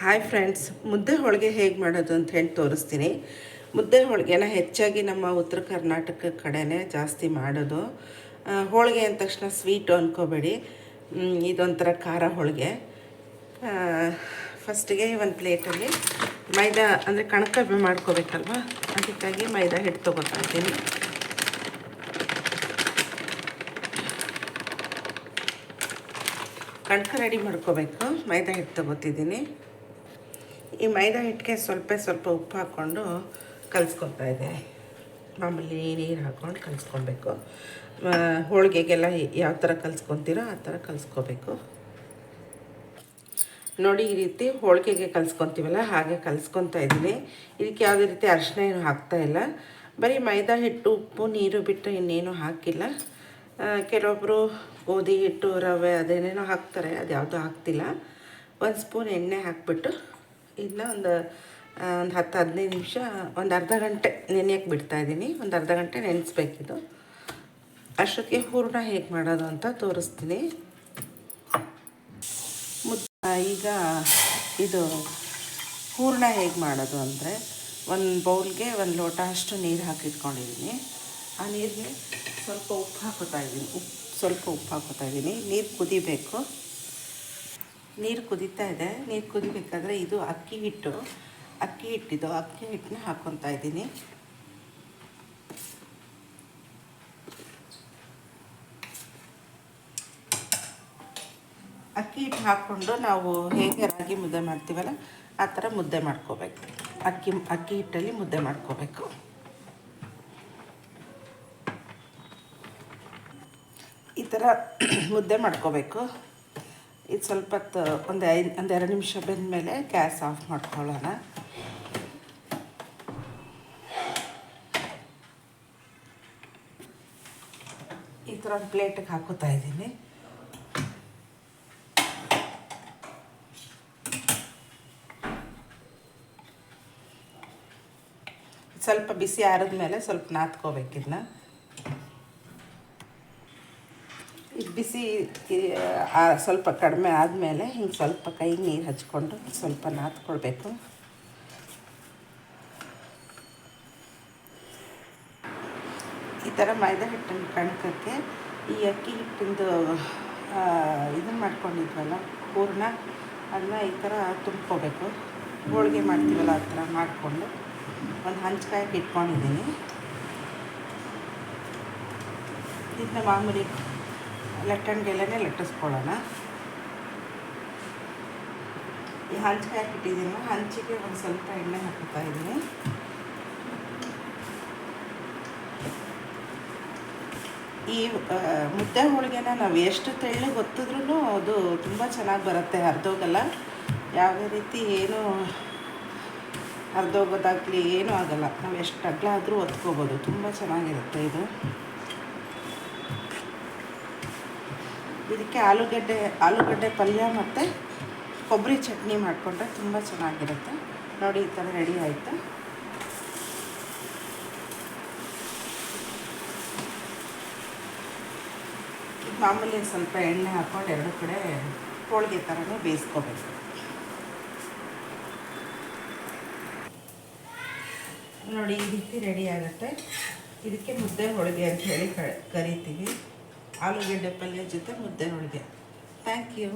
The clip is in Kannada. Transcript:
ಹಾಯ್ ಫ್ರೆಂಡ್ಸ್ ಮುದ್ದೆ ಹೋಳಿಗೆ ಹೇಗೆ ಮಾಡೋದು ಅಂತ ಹೇಳಿ ತೋರಿಸ್ತೀನಿ. ಮುದ್ದೆ ಹೋಳಿಗೆನ ಹೆಚ್ಚಾಗಿ ನಮ್ಮ ಉತ್ತರ ಕರ್ನಾಟಕ ಕಡೆನೇ ಜಾಸ್ತಿ ಮಾಡೋದು. ಹೋಳಿಗೆ ಅಂದ ತಕ್ಷಣ ಸ್ವೀಟು ಅಂದ್ಕೋಬೇಡಿ ಇದೊಂಥರ ಖಾರ ಹೋಳಿಗೆ. ಫಸ್ಟಿಗೆ ಒಂದು ಪ್ಲೇಟಲ್ಲಿ ಮೈದಾ ಅಂದರೆ ಕಣಕ ಮಾಡ್ಕೋಬೇಕಲ್ವ? ಅದಕ್ಕಾಗಿ ಮೈದಾ ಹಿಟ್ಟು ತೊಗೋತಾ ಇದ್ದೀನಿ. ಕಣಕ ರೆಡಿ ಮಾಡ್ಕೋಬೇಕು. ಮೈದಾ ಹಿಟ್ಟು ತೊಗೋತಿದ್ದೀನಿ. ಈ ಮೈದಾ ಹಿಟ್ಟಿಗೆ ಸ್ವಲ್ಪ ಸ್ವಲ್ಪ ಉಪ್ಪು ಹಾಕ್ಕೊಂಡು ಕಲಿಸ್ಕೊತಾ ಇದ್ದೀನಿ. ಮಾಮೂಲಿ ನೀರು ಹಾಕ್ಕೊಂಡು ಕಲಿಸ್ಕೊಬೇಕು ಹೋಳಿಗೆಗೆಲ್ಲ ಯಾವ ಥರ ಕಲಿಸ್ಕೊತೀರೋ ಆ ಥರ ಕಲಿಸ್ಕೋಬೇಕು ನೋಡಿ, ಈ ರೀತಿ ಹೋಳಿಗೆಗೆ ಕಲಿಸ್ಕೊತೀವಲ್ಲ ಹಾಗೆ ಕಲಿಸ್ಕೊತಾ ಇದ್ದೀನಿ. ಇದಕ್ಕೆ ಯಾವುದೇ ರೀತಿ ಅರಿಶಿನ ಏನು ಹಾಕ್ತಾ ಇಲ್ಲ. ಬರೀ ಮೈದಾ ಹಿಟ್ಟು, ಉಪ್ಪು, ನೀರು ಬಿಟ್ಟು ಇನ್ನೇನು ಹಾಕಿಲ್ಲ. ಕೆಲವೊಬ್ಬರು ಗೋಧಿ ಹಿಟ್ಟು, ರವೆ, ಅದೇನೇನೋ ಹಾಕ್ತಾರೆ ಅದು ಯಾವುದೂ ಹಾಕ್ತಿಲ್ಲ. ಒಂದು ಸ್ಪೂನ್ ಎಣ್ಣೆ ಹಾಕ್ಬಿಟ್ಟು ಇದನ್ನ ಒಂದು ಒಂದು ಹತ್ತು, ಹದಿನೈದು ನಿಮಿಷ, ಒಂದು ಅರ್ಧ ಗಂಟೆ ನೆನೆಯಕ್ಕೆ ಬಿಡ್ತಾ ಇದ್ದೀನಿ. ಒಂದು ಅರ್ಧ ಗಂಟೆ ನೆನೆಸ್ಬೇಕಿದು. ಅಷ್ಟಕ್ಕೆ ಹೂರಣ ಹೇಗೆ ಮಾಡೋದು ಅಂತ ತೋರಿಸ್ತೀನಿ. ಈಗ ಇದು ಹೂರಣ ಹೇಗೆ ಮಾಡೋದು ಅಂದರೆ, ಒಂದು ಬೌಲ್ಗೆ ಒಂದು ಲೋಟ ಅಷ್ಟು ನೀರು ಹಾಕಿಟ್ಕೊಂಡಿದ್ದೀನಿ. ಆ ನೀರಿಗೆ ಸ್ವಲ್ಪ ಉಪ್ಪು ಹಾಕೋತಾ ಇದ್ದೀನಿ. ಉಪ್ಪು ಸ್ವಲ್ಪ ಉಪ್ಪು ಹಾಕೋತಾ ಇದ್ದೀನಿ. ನೀರು ಕುದಿಬೇಕು. ನೀರು ಕುದೀತಾ ಇದೆ. ನೀರು ಕುದಿಬೇಕಾದ್ರೆ ಇದು ಅಕ್ಕಿ ಹಿಟ್ಟು. ಅಕ್ಕಿ ಹಿಟ್ಟಿದ್ದು. ಅಕ್ಕಿ ಹಿಟ್ಟನ್ನ ಹಾಕ್ಕೊತಾ ಇದ್ದೀನಿ. ಅಕ್ಕಿ ಹಿಟ್ಟು ಹಾಕ್ಕೊಂಡು ನಾವು ಹೇಗೆ ರಾಗಿ ಮುದ್ದೆ ಮಾಡ್ತೀವಲ್ಲ, ಆ ಥರ ಮುದ್ದೆ ಮಾಡ್ಕೋಬೇಕು. ಅಕ್ಕಿ ಅಕ್ಕಿ ಹಿಟ್ಟಲ್ಲಿ ಮುದ್ದೆ ಮಾಡ್ಕೋಬೇಕು. ಈ ಥರ ಮುದ್ದೆ ಮಾಡ್ಕೋಬೇಕು. ಇದು ಸ್ವಲ್ಪ ಹೊತ್ತು ಒಂದು ಐದು, ಒಂದು ಎರಡು ನಿಮಿಷ ಬೆಂದಮೇಲೆ ಗ್ಯಾಸ್ ಆಫ್ ಮಾಡ್ಕೊಳ್ಳೋಣ. ಈ ಥರ ಒಂದು ಪ್ಲೇಟಿಗೆ ಹಾಕೋತಾ ಇದ್ದೀನಿ. ಸ್ವಲ್ಪ ಬಿಸಿ ಆರಿದ ಮೇಲೆ ಸ್ವಲ್ಪ ನಾದ್ಕೋಬೇಕು ಇದನ್ನ ಇದು ಬಿಸಿ ಸ್ವಲ್ಪ ಕಡಿಮೆ ಆದಮೇಲೆ ಹಿಂಗೆ ಸ್ವಲ್ಪ ಕೈಗೆ ನೀರು ಹಚ್ಕೊಂಡು ಸ್ವಲ್ಪ ನಾದ್ಕೊಳ್ಬೇಕು ಈ ಥರ ಮೈದಾ ಹಿಟ್ಟಿನ ಕಣಕಕ್ಕೆ ಈ ಅಕ್ಕಿ ಹಿಟ್ಟಿಂದು ಇದನ್ನು ಮಾಡ್ಕೊಂಡಿದ್ವಲ್ಲ, ಹೂರಣ ಅದನ್ನ ಈ ಥರ ತುಂಬ್ಕೋಬೇಕು. ಹೋಳಿಗೆ ಮಾಡ್ತೀವಲ್ಲ ಆ ಥರ ಮಾಡಿಕೊಂಡು ಒಂದು ಹಂಚ್ಕಾಯಕ್ಕೆ ಇಟ್ಕೊಂಡಿದ್ದೀನಿ ಇದನ್ನ ಮಾಮೂಲಿ ಲಟ್ಟಣಿಗೆಲ್ಲನೇ ಲಟ್ಟಿಸ್ಕೊಳ್ಳೋಣ. ಈ ಹಂಚಿಗೆ ಹಾಕಿಟ್ಟಿದ್ದೀನಿ ಹಂಚಿಗೆ ಒಂದು ಸ್ವಲ್ಪ ಎಣ್ಣೆ ಹಾಕ್ತಾ ಇದ್ದೀನಿ. ಈ ಮುದ್ದೆ ಹೋಳಿಗೆನ ನಾವು ಎಷ್ಟು ತೆಳ್ಳಗೆ ಗೊತ್ತಿದ್ರೂ ಅದು ತುಂಬ ಚೆನ್ನಾಗಿ ಬರುತ್ತೆ, ಹರಿದೋಗಲ್ಲ. ಯಾವುದೇ ರೀತಿ ಏನು ಹರಿದೋಗೋದಾಗಲಿ ಏನೂ ಆಗಲ್ಲ. ನಾವು ಎಷ್ಟು ಅಗಲ ಆದರೂ ಒತ್ಕೋಬೋದು. ತುಂಬ ಚೆನ್ನಾಗಿರುತ್ತೆ ಇದು. ಇದಕ್ಕೆ ಆಲೂಗಡ್ಡೆ ಆಲೂಗಡ್ಡೆ ಪಲ್ಯ ಮತ್ತು ಕೊಬ್ಬರಿ ಚಟ್ನಿ ಮಾಡಿಕೊಂಡ್ರೆ ತುಂಬ ಚೆನ್ನಾಗಿರುತ್ತೆ. ನೋಡಿ, ಈ ಥರ ರೆಡಿ ಆಯಿತು. ಮಾಮೂಲಿ ಸ್ವಲ್ಪ ಎಣ್ಣೆ ಹಾಕ್ಕೊಂಡು ಎರಡು ಕಡೆ ಹೋಳಿಗೆ ಥರನೇ ಬೇಯಿಸ್ಕೋಬೇಕು. ನೋಡಿ, ಈ ರೀತಿ ರೆಡಿ ಆಗುತ್ತೆ. ಇದಕ್ಕೆ ಮುದ್ದೆ ಹೋಳಿಗೆ ಅಂತ ಹೇಳಿ ಕರಿತೀವಿ. ಆಲೂಗೆಡ್ಡೆ ಪಲ್ಯ ಜೊತೆ ಮುದ್ದೆ ಹೋಳಿಗೆ ಥ್ಯಾಂಕ್ ಯು